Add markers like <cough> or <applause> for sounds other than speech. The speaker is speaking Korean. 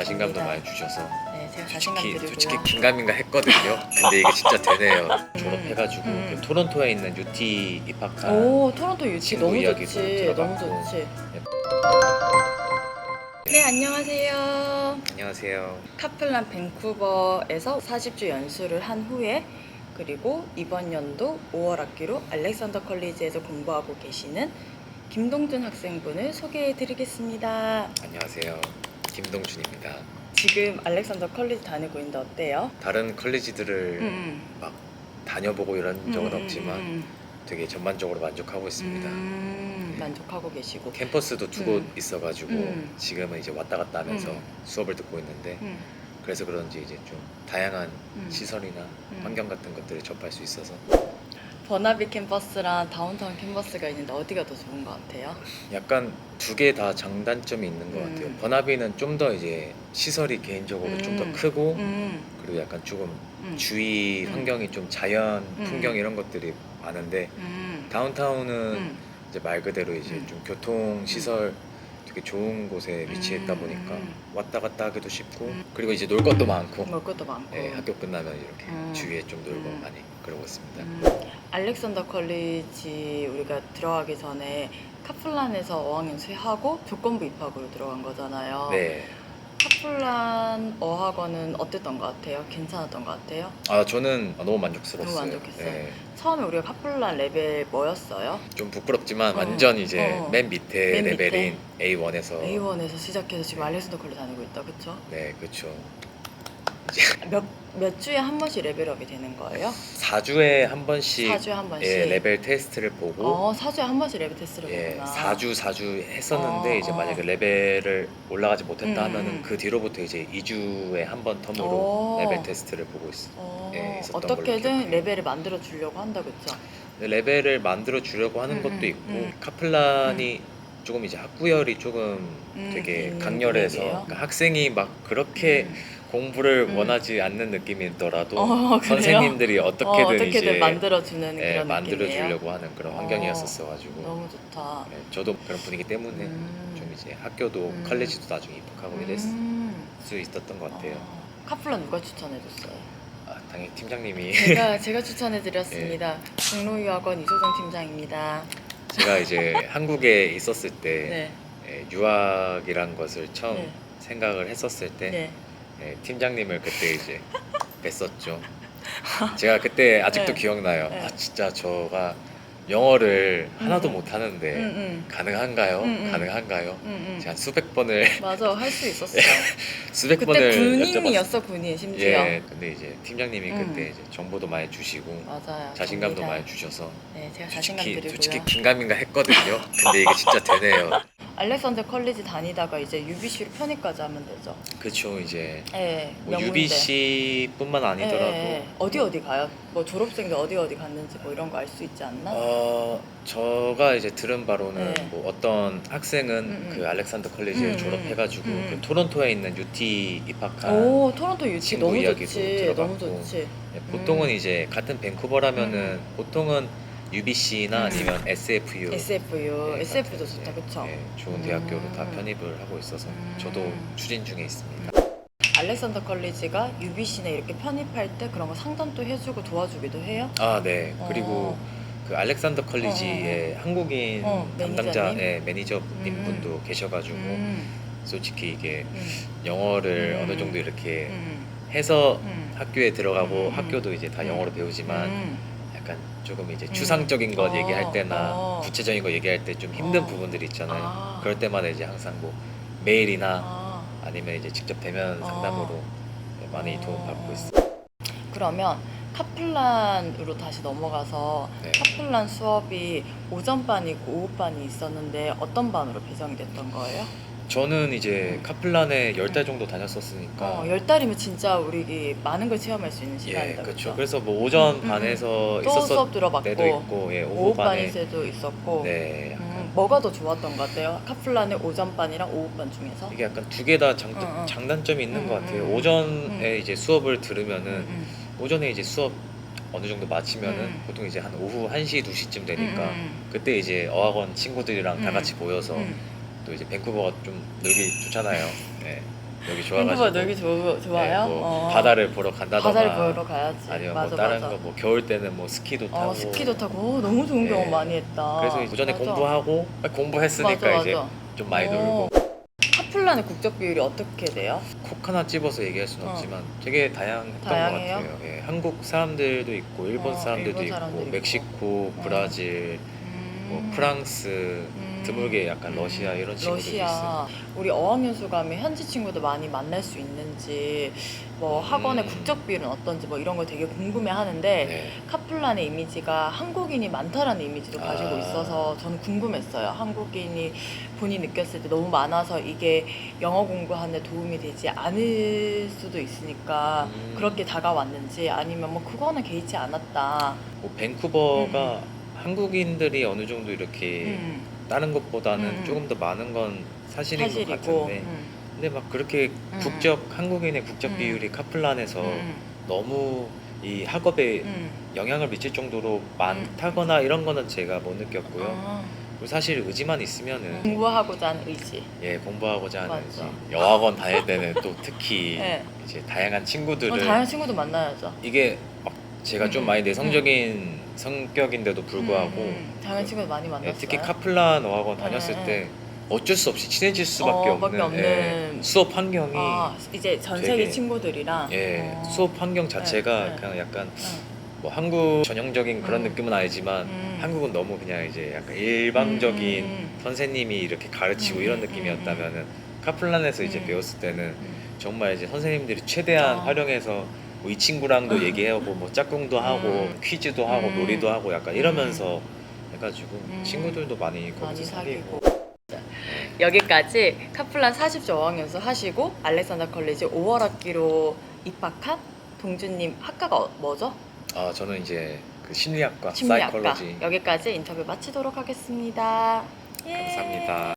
자신감도 많이 주셔서 네, 제가 자신감 솔직히 드리고요. 솔직히 긴가민가 했거든요. 근데 이게 진짜 되네요. 졸업해가지고 음. 그 토론토에 있는 UT 입학한 오 토론토 유치 친구 너무 이야기도 좋지 너무 들어봤고. 좋지 네 안녕하세요 안녕하세요. 카플란 밴쿠버에서 40주 연수를 한 후에 그리고 이번 연도 5월 학기로 알렉산더 컬리지에서 공부하고 계시는 김동준 학생분을 소개해 드리겠습니다 안녕하세요. 김동준입니다. 지금 알렉산더 컬리지 다니고 있는데 어때요? 다른 컬리지들을 음, 막 다녀보고 이런 음, 적은 음, 없지만 음, 되게 전반적으로 만족하고 있습니다. 음, 만족하고 계시고 캠퍼스도 두 곳 음. 있어가지고 음. 지금은 이제 왔다 갔다 하면서 음. 수업을 듣고 있는데 음, 그래서 그런지 이제 좀 다양한 음. 시설이나 음. 환경 같은 것들을 접할 수 있어서 버나비 캠퍼스랑 다운타운 캠퍼스가 있는데 어디가 더 좋은 것 같아요? 약간 두 개 다 장단점이 있는 것 음. 같아요. 버나비는 좀 더 이제 시설이 개인적으로 좀 더 음. 크고 음, 그리고 약간 조금 음, 주위 음. 환경이 좀 자연 음. 풍경 이런 것들이 많은데 음, 다운타운은 음, 이제 말 그대로 이제 음. 좀 교통 시설 되게 좋은 곳에 위치했다 음. 보니까 왔다 갔다 하기도 쉽고 음. 그리고 이제 놀 것도 많고 먹을 것도 많고 예, 학교 끝나면 이렇게 음. 주위에 좀 놀고 음. 많이 그러고 있습니다. 음, 알렉산더 컬리지 우리가 들어가기 전에 카플란에서 어학연 수하고 조건부 입학으로 들어간 거잖아요. 네. 카플란 어학원은 어땠던 것 같아요? 괜찮았던 것 같아요? 아 저는 너무 만족스러웠어요. 너무 만족했어요? 네. 처음에 우리가 카플란 레벨 뭐였어요? 좀 부끄럽지만 어. 완전 이제 어. 맨 밑에 맨 레벨인 A1에서 A1에서 시작해서 지금 알렉산더 컬리지 다니고 있다, 그쵸? 네 그렇죠. 몇, 몇 주에 한 번씩 레벨업이 되는 거예요? 4주에 한 번씩 4주에 한 번씩? 예, 레벨 테스트를 보고 어, 4주에 한 번씩 레벨 테스트를 예, 보구나. 4주 4주 했었는데 어, 이제 어. 만약에 레벨을 올라가지 못했다 음, 하면은 음. 그 뒤로부터 이제 2주에 한 번 텀으로 어. 레벨 테스트를 보고 있어. 어, 예, 있었던 걸로 어떻게든 기억해요. 레벨을 만들어 주려고 한다, 그쵸? 근데 레벨을 만들어 주려고 하는 음, 것도 음, 있고 음. 카플란이 조금 이제 학구열이 조금 음, 되게 음, 강렬해서? 그러니까 학생이 막 그렇게 음. 공부를 음. 원하지 않는 느낌이더라도 어? 선생님들이 어떻게든, 어, 어떻게든 이제 만들어주는 예, 그런 만들어? 주려고 하는 그런 어, 환경이었었어 가지고 너무 좋다. 예, 저도 그런 분위기 때문에 음. 좀 이제 학교도 음. 컬리지도 나중에 입학하고 이랬을 음. 수 있었던 것 같아요. 어, 카플란 누가 추천해줬어요? 아, 당연히 팀장님이 제가 <laughs> 제가 추천해드렸습니다. 중로유학원 이소정 팀장입니다. 제가 이제 <laughs> 한국에 있었을 때 네, 예, 유학이란 것을 처음 네. 생각을 했었을 때 네. 예, 팀장님을 그때 이제 <laughs> 뵀었죠. 제가 그때 아직도 네. 기억나요. 네. 아 진짜 저가 영어를 하나도 음. 못 하는데 응, 응, 가능한가요? 음, 음. 가능한가요? 응, 응. 제가 수백 번을 <laughs> 맞아, 할 수 있었어. 수백 그때 번을 군인이었어, 군인. 심지어. 예, 근데 이제 팀장님이 음. 그때 이제 정보도 많이 주시고 맞아요. 자신감도 접니다. 많이 주셔서 네, 제가 자신감 솔직히 드리고요. 솔직히 긴가민가 했거든요. 근데 이게 진짜 되네요. <laughs> 알렉산더 컬리지 다니다가 이제 UBC로 편입까지 하면 되죠. 그렇죠 이제 네, 뭐 명문대. UBC뿐만 아니더라도 예, 예. 어디 어디 가요? 뭐 졸업생들 어디 어디 갔는지 뭐 이런 거 알 수 있지 않나? 어 저가 이제 들은 바로는 네. 뭐 어떤 학생은 음, 음. 그 알렉산더 컬리지를 음, 음. 졸업해가지고 음. 그 토론토에 있는 UT 입학한 오 토론토 유치 친구 너무 이야기도 좋지 너무 들어봤고. 좋지 예, 보통은 음. 이제 같은 밴쿠버라면은 음. 보통은 UBC나 음. 아니면 SFU SFU 예, SF도 같은 좋다 이제, 그쵸? 예, 좋은 음. 대학교로 다 편입을 하고 있어서 음. 저도 추진 중에 있습니다. 알렉산더 컬리지가 UBC나 이렇게 편입할 때 그런 거 상담도 해주고 도와주기도 해요? 아네 어. 그리고 그 알렉산더 컬리지의 한국인 어, 담당자 매니저님? 예, 매니저님 음. 분도 계셔가지고 음, 솔직히 이게 음, 영어를 음. 어느 정도 이렇게 음, 해서 음. 학교에 들어가고 음. 학교도 이제 다 음. 영어로 배우지만 음. 약간 조금 이제 음. 추상적인 것 어, 얘기할 때나 어. 구체적인 거 얘기할 때 좀 힘든 어. 부분들이 있잖아요. 아. 그럴 때마다 이제 항상 뭐 메일이나 아, 아니면 이제 직접 대면 어. 상담으로 많이 어. 도움 받고 있어요. 그러면 카플란으로 다시 넘어가서 네. 카플란 수업이 오전 반이고 오후 반이 있었는데 어떤 반으로 배정이 됐던 거예요? 저는 이제 카플란에 열 달 정도 다녔었으니까 어, 열 달이면 진짜 우리 많은 걸 체험할 수 있는 예, 시간이다. 그렇죠. 그래서 뭐 오전 음, 음, 반에서 또 있었을 수업 들어봤고 때도 있고, 예, 오후반에 오후반에서도 있었고 네, 약간 음, 뭐가 더 좋았던 것 같아요? 카플란의 오전 반이랑 오후 반 중에서? 이게 약간 두 개다 장, 응, 응. 장단점이 있는 음, 것 같아요. 음, 오전에 음. 이제 수업을 들으면은 음, 음. 오전에 이제 수업 어느 정도 마치면은 음. 보통 이제 한 오후 1시, 2시쯤 되니까 음, 그때 이제 어학원 친구들이랑 다 음. 같이 모여서 음. 또 이제 밴쿠버가 좀 놀기 좋잖아요. 네. 여기 좋아가지고 밴쿠버 여기 좋, 좋아요? 네, 뭐 어. 바다를 보러 간다거나 바다를 보러 가야지. 아니면 맞아, 뭐 다른 맞아. 거 뭐 겨울 때는 뭐 스키도 타고 어, 스키도 타고 오, 너무 좋은 네. 경험 많이 했다. 그래서 오전에 맞아. 공부하고 공부했으니까 맞아, 이제 맞아. 좀 많이 오. 놀고 카플란의 국적 비율이 어떻게 돼요? 콕 하나 집어서 얘기할 수는 어. 없지만 되게 다양했던 다양해요? 것 같아요. 예, 한국 사람들도 있고 일본 어, 사람들도 일본 사람들 있고 있고. 멕시코, 어. 브라질, 뭐 음. 프랑스, 음. 드물게 약간 음. 러시아 이런 러시아. 있어요. 우리 어학연수 가면 현지 친구들 많이 만날 수 있는지 뭐 학원의 음. 국적 비율은 어떤지 뭐 이런 거 되게 궁금해 하는데 네. 카플란의 이미지가 한국인이 많다라는 이미지도 가지고 아. 있어서 저는 궁금했어요. 한국인이 본인이 느꼈을 때 너무 많아서 이게 영어 공부하는 데 도움이 되지 않을 수도 있으니까 음. 그렇게 다가왔는지 아니면 뭐 그거는 개의치 않았다. 뭐 밴쿠버가 한국인들이 어느 정도 이렇게 음, 다른 것보다는 음. 조금 더 많은 건 사실인 것 사실이고. 같은데 음, 근데 막 그렇게 음. 국적 한국인의 국적 음. 비율이 카플란에서 음, 너무 이 학업에 음. 영향을 미칠 정도로 많다거나 이런 거는 제가 못 느꼈고요. 아, 그리고 사실 의지만 있으면은 공부하고자 하는 의지. 예 공부하고자 하는 의지. 여학원 다닐 때는 또 특히 <laughs> 네. 이제 다양한 친구들을 어, 다양한 친구도 만나야죠. 이게 막 제가 좀 음, 많이 음. 내성적인 성격인데도 불구하고 음, 음. 다양한 친구들 많이 예, 만났어요. 특히 카플란 어학원 다녔을 네, 때 어쩔 수 없이 친해질 수밖에 어, 밖에 없는, 없는. 예, 수업 환경이 아, 이제 전 세계 되게- 친구들이랑 예 어. 수업 환경 자체가 네, 네. 그냥 약간 응. 뭐 한국 전형적인 그런 음. 느낌은 아니지만 음. 한국은 너무 그냥 이제 약간 일방적인 음, 음, 선생님이 이렇게 가르치고 음, 이런 음, 느낌이었다면은 카플란에서 이제 음. 배웠을 때는 음. 정말 이제 선생님들이 최대한 어. 활용해서 뭐 이 친구랑도 음. 얘기하고 뭐 짝꿍도 하고 음. 퀴즈도 하고 음. 놀이도 하고 약간 이러면서 해가지고 음. 친구들도 많이 많이 거기서 사귀고. 사귀고 여기까지 카플란 40조 어학연수 하시고 알렉산더 컬리지 5월 학기로 입학한 동주님 학과가 어- 뭐죠? 아 저는 이제 그 심리학과 심리학과. 사이콜로지 여기까지 인터뷰 마치도록 하겠습니다. 예. 감사합니다.